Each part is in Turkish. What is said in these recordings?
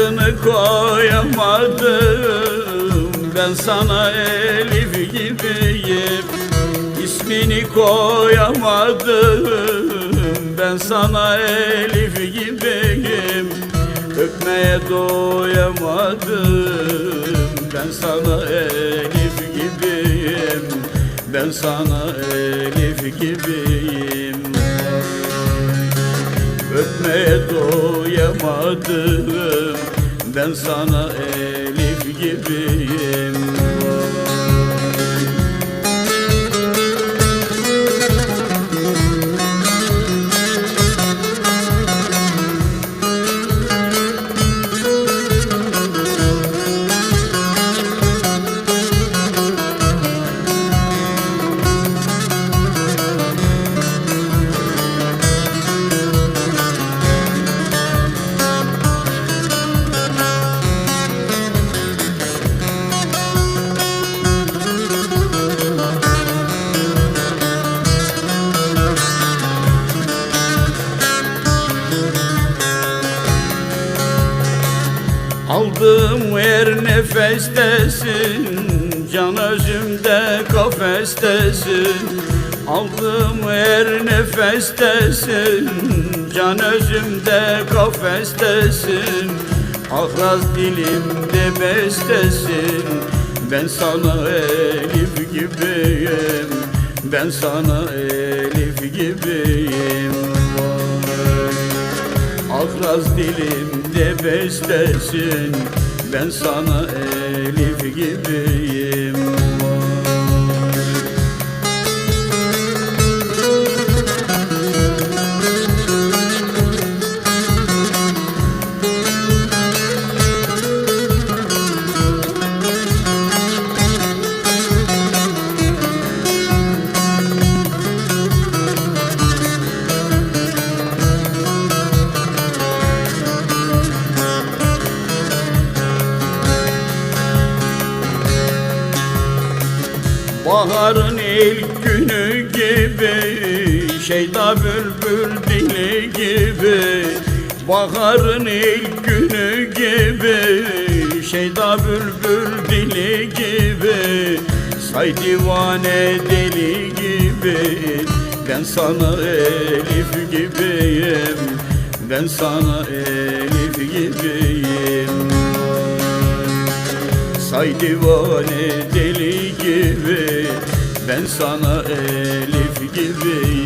Adını koyamadım. Ben sana Elif gibiyim. İsmini koyamadım. Ben sana Elif gibiyim. Öpmeye doyamadım. Ben sana Elif gibiyim. Ben sana Elif gibiyim Öpmeye doyamadım. Ben sana Elif gibiyim Aldığım her nefestesin Can özümde kafestesin. Aldığım her nefestesin Can özümde kafestesin. Ahraz dilimde bestesin Ben sana Elif gibiyim. Ben sana Elif gibiyim. Akraz dilimde bestesin Ben sana Elif gibiyim Baharın ilk günü gibi Şeyda bülbül dili gibi. Baharın ilk günü gibi Şeyda bülbül dili gibi. Say divane deli gibi Ben sana Elif gibiyim. Ben sana Elif gibiyim. Say divane deli gibi Ben sana Elif gibiyim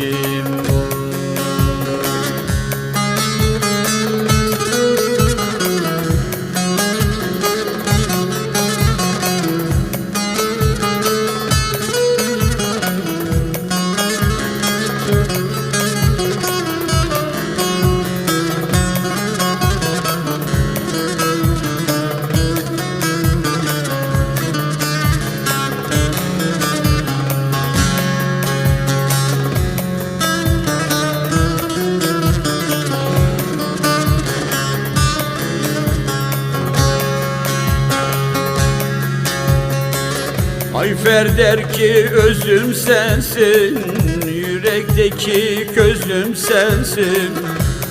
Ayfer der ki özüm sensin Yürekteki közüm sensin.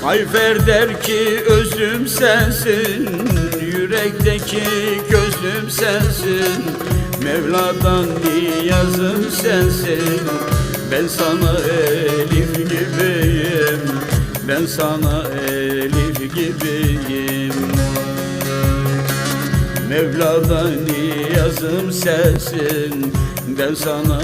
Ayfer der ki özüm sensin Yürekteki gözüm sensin. Mevla'dan niyazım sensin. Ben sana Elif gibiyim. Ben sana Elif gibiyim Mevla'dan niyazım sensin Ben sana